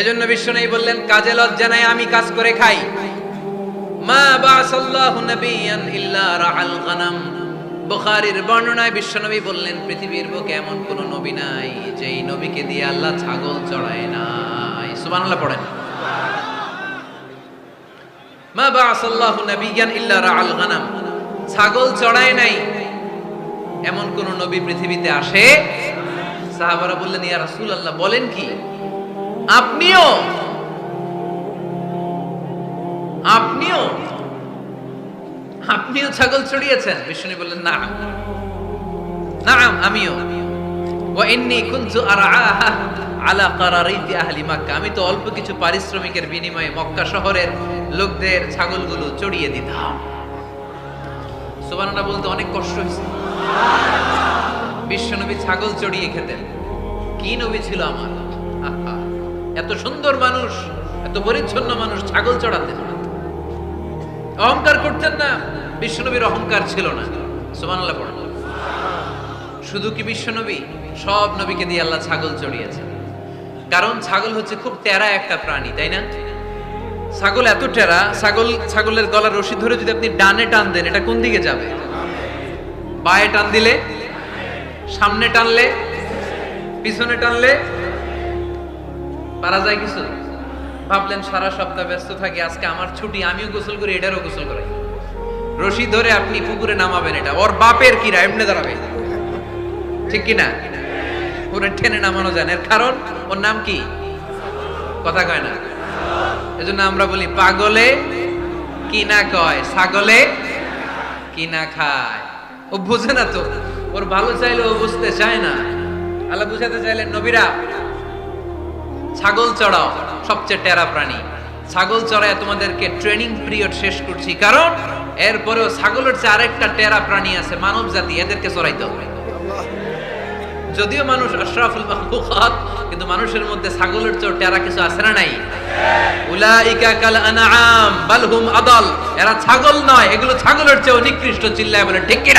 এজন্য বিশ্বনবী বললেন, কাজে লজ্জা নাই, আমি কাজ করে খাই। মা বাসাল্লাহু নাবিয়ান ইল্লা রাআল গানাম। বুখারীর বর্ণনায় বিশ্বনবী বললেন, পৃথিবীর বুকে এমন কোন নবী নাই, যেই নবীকে দিয়ে আল্লাহ ছাগল চড়ায় নাই। সুবহানাল্লাহ পড়েন। মা বাসাল্লাহু নাবিয়ান ইল্লা রাআল গানাম। ছাগল চড়ায় নাই, এমন কোন নবী পৃথিবীতে আসে? সাহাবারা বললেন, ইয়া রাসূলুল্লাহ, বলেন কি? আপনিও? আপনিও? আপনিও ছাগল চড়িয়েছেন? বিষ্ণু বললেন, না। না আমিও। আমি তো অল্প কিছু পারিশ্রমিকের বিনিময়ে মক্কা শহরের লোকদের ছাগলগুলো চড়িয়ে দিতাম। সুবহানাল্লাহ বলতে অনেক কষ্ট হয়েছে। বিশ্বনবী ছাগল চড়িয়ে খেতেন। কি নবী ছিল আমার? এত সুন্দর মানুষ, এত পরিচ্ছন্ন মানুষ ছাগল চড়াতেন অহংকার করতেন না, বিশ্বনবীর অহংকার ছিল না। সুবহানাল্লাহ পড়েন। শুধু কি বিশ্বনবী? সব নবীকে দিয়ে আল্লাহ ছাগল চড়িয়েছেন। কারণ ছাগল হচ্ছে খুব টেরা একটা প্রাণী, তাই না? ছাগল এত টেরা, ছাগল, ছাগলের গলার রশি ধরে যদি আপনি ডানে টান দেন, এটা কোন দিকে যাবে? বায়ে টান দিলে, সামনে টানলে, পিছনে টানলে পারা যায় কিছু? ভাবলেন, সারা সপ্তাহ ব্যস্ত থাকি, আজকে আমার ছুটি, আমিও গোসল করি, এটারও গোসল করাই। রশি ধরে আপনি পুকুরে নামাবেন এটা। ওর বাপের কিরা এমনি দাঁড়াবে। ঠিক কি না পুরো টেনে নামানো যায় না। এর কারণ? ওর নাম কি? কথা কয় না। এজন্য আমরা বলি, পাগলে কি না কয়? ছাগলে কি না খায়? ও বুঝে না তো। ওর ভালো চাইলে ও বুঝতে চায় না। আল্লাহ বুঝাতে চাইলেন, নবীরা ছাগল চড়াও, সবচেয়ে টেরা প্রাণী। ছাগল চড়ায় তোমাদেরকে ট্রেনিং পিরিয়ড শেষ করছি। কারণ, এরপরেও ছাগলের চেয়ে আরেকটা টেরা প্রাণী আছে মানব জাতি এদেরকে চড়াইতে হবে। যদিও মানুষ আশরাফুল কিন্তু মানুষের মধ্যে ছাগলের চেয়ে টেরা কিছু আছে না নাই? উলাইকা কাল আনআম, বাল হুম আদাল। এরা ছাগল নয়, এগুলো ছাগলের চেয়ে নিকৃষ্ট চিল্লায় বলে ঠিক কি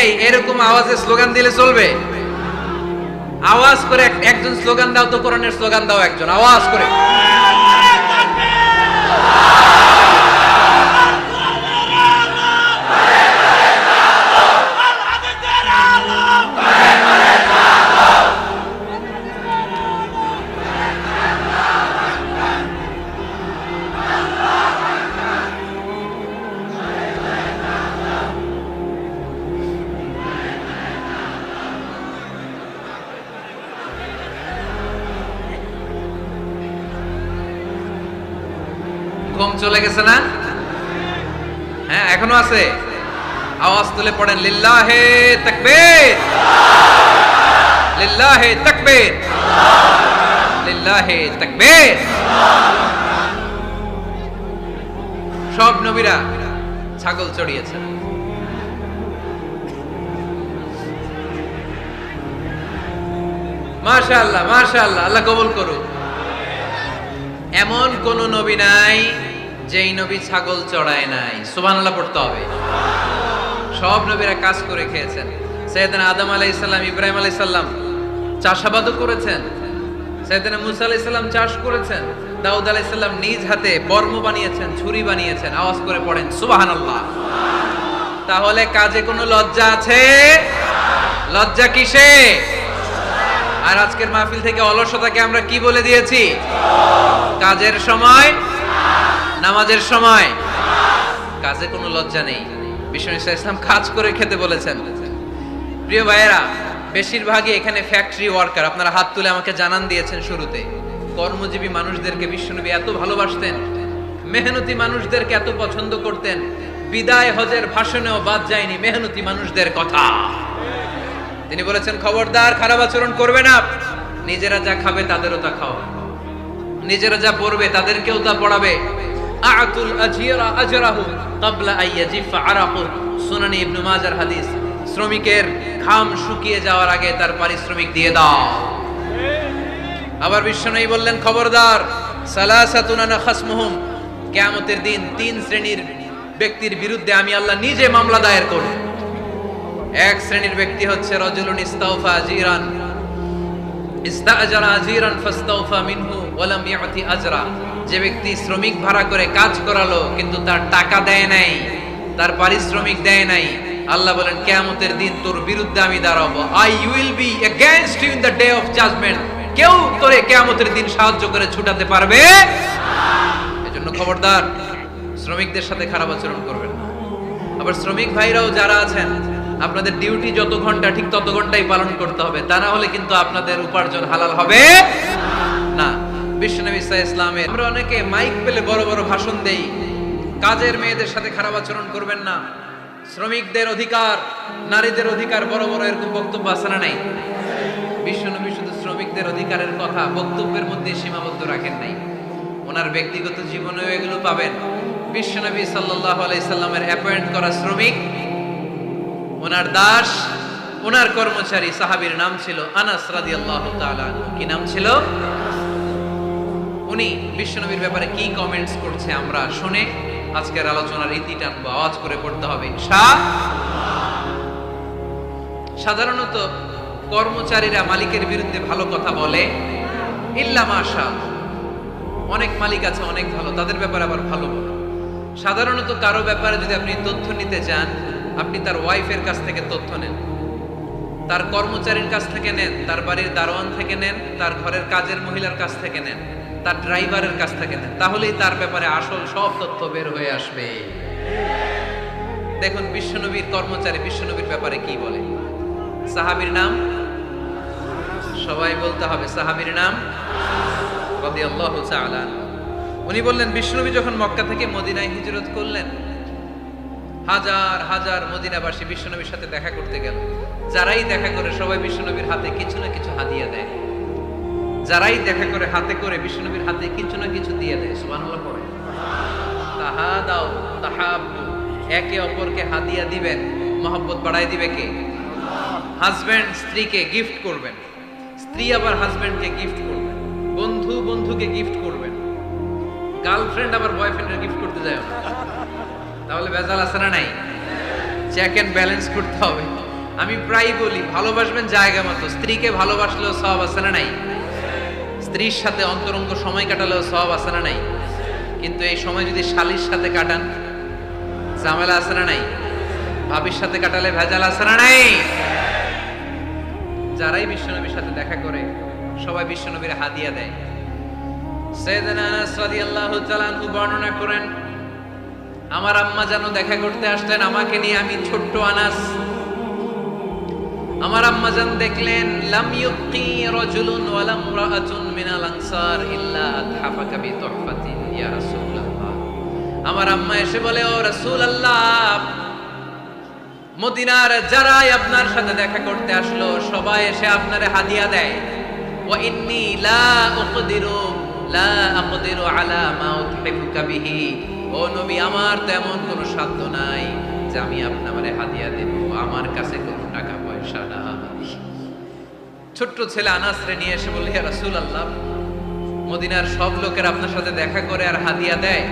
এই, এরকম আওয়াজে স্লোগান দিলে চলবে? আওয়াজ করে একজন স্লোগান দাও তো কোরআনের স্লোগান দাও একজন, আওয়াজ করে। ঘুম চলে গেছে না? হ্যাঁ এখনও আছে। আওয়াজ তুলে পড়েন, লিল্লাহে তাকবীর। লিল্লাহে তাকবীর। লিল্লাহে তাকবীর। সব নবীরা ছাগল চড়িয়েছেন। মাশাআল্লাহ মাশাআল্লাহ, আল্লাহ কবুল করুক। এমন কোন নবী নাই যেই নবী ছাগল চড়ায় নাই, সুবহানাল্লাহ পড়তে হবে। সব নবীরা কাজ করে খেয়েছেন। সৈয়দনা আদম আলাইহিস সালাম, ইব্রাহিম আলাইহিস সালাম চাষাবাদও করেছেন। সৈয়দনা মুসা আলাইহিস সালাম চাষ করেছেন। দাউদ আলাইহিস সালাম নিজ হাতে বর্ম বানিয়েছেন, ছুরি বানিয়েছেন, আওয়াজ করে পড়েন, সুবহানাল্লাহ। তাহলে কাজে কোনো লজ্জা আছে? লজ্জা কিসে? আর আজকের মাহফিল থেকে অলসতাকে আমরা কি বলে দিয়েছি? কাজের সময় নামাজের সময়। কাজে কোনো লজ্জা নেই। বিষ্ণু ইসা ইসলাম কাজ করে খেতে বলেছেন। প্রিয় ভাইয়েরা, বেশিরভাগই এখানে ফ্যাক্টরি ওয়ার্কার আপনারা হাত তুলে আমাকে জানান দিয়েছেন শুরুতে। কর্মজীবী মানুষদেরকে বিশ্বনবী এত ভালোবাসতেন, মেহনতি মানুষদেরকে এত পছন্দ করতেন, বিদায় হজের ভাষণেও বাদ যায়নি মেহনতি মানুষদের কথা। তিনি বলেছেন, খবরদার, খারাপ আচরণ করবে না। নিজেরা যা খাবে তাদেরও তা খাও। নিজেরা যা পড়বে তাদেরকেও তা পড়াবে। আতুল আজিরা আজরাহু ক্বাবলা আরাকু ইবনে মাজার হাদিস, শ্রমিকের শুকিয়ে যাওয়ার আগে তার পারিশ্রমিক দিয়ে দাও। আবার বিশ্বনবী বললেন, খবরদার, সালাসাতুন খাসমুহুম। কেয়ামতের দিন তিন শ্রেণির ব্যক্তির বিরুদ্ধে আমি আল্লাহ নিজে মামলা দায়ের করব। এক শ্রেণির ব্যক্তি হচ্ছে রজুলুন ইস্তাউফা জিরান ইস্তাআজারা আজিরান ফাস্তাউফা মিনহু ওয়ালাম ইয়াতি আজরা। যে ব্যক্তি শ্রমিক ভাড়া করে কাজ করালো, কিন্তু তার টাকা দেয় নাই, তার পারিশ্রমিক দেয় নাই, আল্লাহ বলেন, কিয়ামতের দিন তোর বিরুদ্ধে আমি দাঁড়াবো। I will be against you in the day of judgement কেউ তোরে কিয়ামতের দিন সাহায্য করে ছুটাতে পারবে? এজন্য খবরদার, শ্রমিকদের সাথে খারাপ আচরণ করবেন না। আবার শ্রমিক ভাইরাও যারা আছেন, আপনাদের ডিউটি যত ঘণ্টা, ঠিক তত ঘন্টাই পালন করতে হবে। তা না হলে কিন্তু আপনাদের উপার্জন হালাল হবে না। বিশ্বনবী ইসা ইসলামের আমরা অনেকে মাইক পেলে বড় বড় ভাষণ দেই। কাজের মেয়েদের সাথে খারাপ আচরণ করবেন না। শ্রমিকদের অধিকার, নারীদের অধিকার বড় বড় এরকম বক্তব্য আছে না নাই? বিশ্বনবী শুধু শ্রমিকদের অধিকারের কথা বক্তব্যের মধ্যে সীমাবদ্ধ রাখেন নাই। ওনার ব্যক্তিগত জীবনেও এগুলো পাবেন। বিশ্বনবী সাল্লাল্লাহু আলাইহি সাল্লামের অ্যাপয়েন্ট করা শ্রমিক, ওনার দাস, ওনার কর্মচারী, সাহাবীর নাম ছিল আনাস রাদিয়াল্লাহু তাআলা কি নাম ছিল? উনি বিশ্বনবীর ব্যাপারে কি কমেন্টস করছে আমরা শুনে আজকের আলোচনার ইতি টানবো, আওয়াজ করে পড়তে হবে। সাধারণত কর্মচারীরা মালিকের বিরুদ্ধে ভালো কথা বলে। ইল্লা মাশা। অনেক মালিক আছে, অনেক ভালো, তাদের ব্যাপারে আবার ভালো বলে। সাধারণত কারও ব্যাপারে যদি আপনি তথ্য নিতে চান আপনি তার ওয়াইফের কাছ থেকে তথ্য নেন। তার কর্মচারীর কাছ থেকে নেন, তার বাড়ির দারোয়ান থেকে নেন, তার ঘরের কাজের মহিলার কাছ থেকে নেন। তার ড্রাইভারের কাছ থেকে নেন। তাহলেই তার ব্যাপারে আসল সব তথ্য বের হয়ে আসবে। দেখুন, বিশ্বনবীর কর্মচারী, বিশ্বনবীর ব্যাপারে কি বলে? সাহাবীর নাম? সবাই বলতে হবে, সাহাবীর নাম। উনি বললেন, বিশ্বনবী যখন মক্কা থেকে মদিনায় হিজরত করলেন, হাজার হাজার মদিনাবাসী বিশ্বনবীর সাথে দেখা করতে গেল। যারাই দেখা করে, সবাই বিশ্বনবীর হাতে কিছু না কিছু হাদিয়া দেয়। যারাই দেখা করে হাতে করে, বিশ্বনবীর হাতে কিছু না কিছু দিয়ে দেয়, সুবহানাল্লাহ পড়ে। তাহা দাও তাহাব্বু, একে অপরকে হাদিয়া দিবেন, মহব্বত বাড়াই দিবে কে? হাজব্যান্ড স্ত্রীকে গিফট করবেন। স্ত্রী আবার হাজব্যান্ডকে গিফট করবেন। বন্ধু বন্ধুকে গিফট করবেন। গার্লফ্রেন্ড আবার বয়ফ্রেন্ডের গিফট করতে যায় তাহলে ভেজাল আছে না নাই? চেক অ্যান্ড ব্যালেন্স করতে হবে। আমি প্রায় বলি, ভালোবাসবেন জায়গা মতো। স্ত্রীকে ভালোবাসলেও সব আছে না নাই? স্ত্রীর সাথে অন্তরঙ্গ সময় কাটালেও সব আছে না নাই? কিন্তু এই সময় যদি শালির সাথে কাটান, ঝামেলা আছে না নাই? ভাবির সাথে কাটালে ভেজাল আছে না নাই? যারাই বিশ্বনবীর সাথে দেখা করে, সবাই বিশ্বনবীর হাদিয়া দেয়। বর্ণনা করেন, আমার আম্মা যেন দেখা করতে আসলেন আমাকে নিয়ে আমি ছোট্ট আনাস আমার আম্মা জান দেখলেন, লাম ইউকি রাজুলুন ওয়ালা ইমরাআতুন মিনাল আনসার ইল্লা আতহাফাকা বি তুহফাতিন ইয়া রাসূলুল্লাহ। আমার আম্মা এসে বলে, ও রাসূলুল্লাহ, মদিনার যারাই আপনার সাথে দেখা করতে আসলো, সবাই এসে আপনারে হাদিয়া দেয়। ওয়া ইন্নী লা উকদিরু, লা আকদিরু আলা মা উতহিফুকা বিহি। ও নবী, আমার তেমন কোনো সাধ্য নাই যে আমি আপনারে হাদিয়া দেব, আমার কাছে কোনো ছোট্ট ছেলে আনাসরে নিয়ে এসে বলে ইয়া রাসূলুল্লাহ, মদিনার সব লোকের আপনার সাথে দেখা করে আর হাদিয়া দেয়।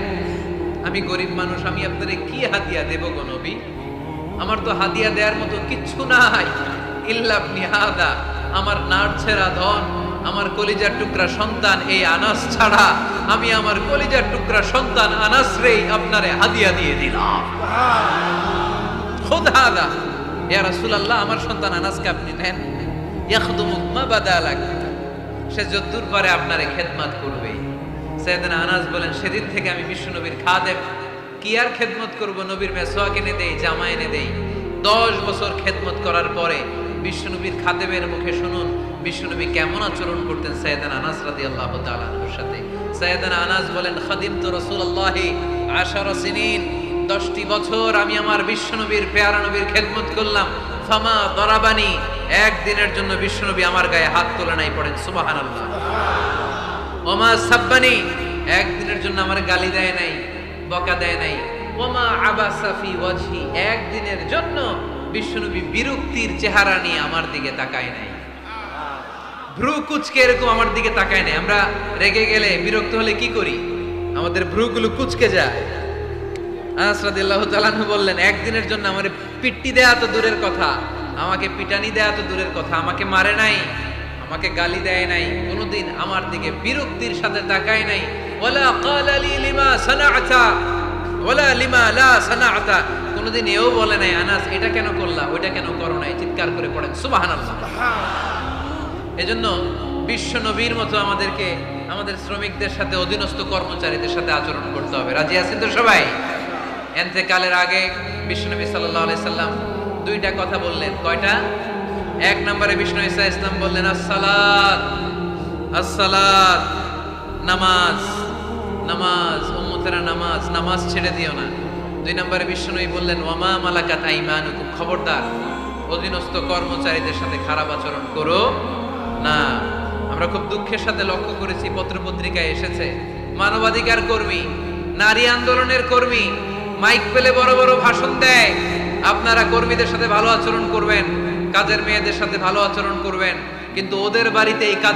আমি গরিব মানুষ, আমি আপনারে কি হাদিয়া দেব গো নবী? আমার তো হাদিয়া দেওয়ার মতো কিচ্ছু নাই। ইল্লাবনি হাদা, আমার নার ছেঁড়া ধন, আমার কলিজার টুকরা সন্তান এই আনাস ছাড়া। আমি আমার কলিজার টুকরা সন্তান আনাস রেই আপনারে হাদিয়া দিয়ে দিলাম। খোদা ইয়া রাসূলুল্লাহ, আমার সন্তান আনাসকে আপনি নেন। ইয়াখদুমুক মা বাদালাক। সে যদ্দূর পারে আপনারে খেদমত করবে। সৈয়দনা আনাস বলেন, সেদিন থেকে আমি বিশ্বনবীর খাদেম। কি আর খেদমত করব নবীর মেসোয়াক এনে দেই, জামা এনে দেই? দশ বছর খেদমত করার পরে বিশ্বনবীর খাদেমের মুখে শুনুন বিশ্বনবী কেমন আচরণ করতেন সৈয়দান আনাস রাদিয়াল্লাহু তাআলা আনহুর সাথে। সৈয়দান আনাস বলেন খাদিম তো রাসূলুল্লাহি আশারা সিনিন। দশটি বছর আমি আমার বিশ্বনবীর পেয়ারা নবীর খেদমত করলাম। ফামা দরাবানি, একদিনের জন্য বিশ্বনবী আমার গায়ে হাত তোলে নাই পড়েন, সুবহানাল্লাহ। ওমা সাব্বানি, একদিনের জন্য আমার গালি দেয় নাই, বকা দেয় নাই। ওমা আবাসাফি ওয়াজহি, একদিনের জন্য বিশ্বনবী বিরক্তির চেহারা নিয়ে আমার দিকে তাকায় নাই। ভ্রু কুচকে এরকম আমার দিকে তাকায় নাই। আমরা রেগে গেলে বিরক্ত হলে কি করি? আমাদের ভ্রুগুলো কুচকে যায়। আনাস রাদিয়াল্লাহু তাআলা বললেন, একদিনের জন্য আমারে পিট্টি দেয়া তো দূরের কথা, আমাকে পিটানি দেয়া তো দূরের কথা, আমাকে মারে নাই, আমাকে গালি দেয় নাই, কোনোদিন আমার দিকে বিরক্তির সাথে তাকায় নাই। ওয়ালা ক্বালা লি লিমা সানাআতা, ওয়ালা লিমা লা সানাআতা। কোনোদিন এও বলে নাই, আনাস, এটা কেন করলা, ওইটা কেন করো নাই? চিৎকার করে পড়েন, সুবহানাল্লাহ। এজন্য বিশ্ব নবীর মতো আমাদেরকে, আমাদের শ্রমিকদের সাথে, অধীনস্থ কর্মচারীদের সাথে আচরণ করতে হবে। রাজি আছেন তো সবাই? এন্তেকালের আগে বিশ্বনবী সাল্লাহ সাল্লাম দুইটা কথা বললেন। কয়টা? এক নম্বরে বিষ্ণু ইসা ইসলাম বললেন, আসসালাত আসসালাত, নামাজ নামাজ, উম্মতেরা নামাজ নামাজ ছেড়ে দিও না। দুই নম্বরে বিষ্ণুই বললেন, ওয়ামা মালাকাত আইমানুকুম? খবরদার, অধীনস্থ কর্মচারীদের সাথে খারাপ আচরণ করো না। আমরা খুব দুঃখের সাথে লক্ষ্য করেছি, পত্রপত্রিকায় এসেছে, মানবাধিকার কর্মী, নারী আন্দোলনের কর্মী মাইক পেলে বড় বড় ভাষণ দেয়। আপনারা কর্মীদের সাথে ভালো আচরণ করবেন, কাজের মেয়েদের সাথে ভালো আচরণ করবেন, কিন্তু ওদের বাড়িতে এই কাজ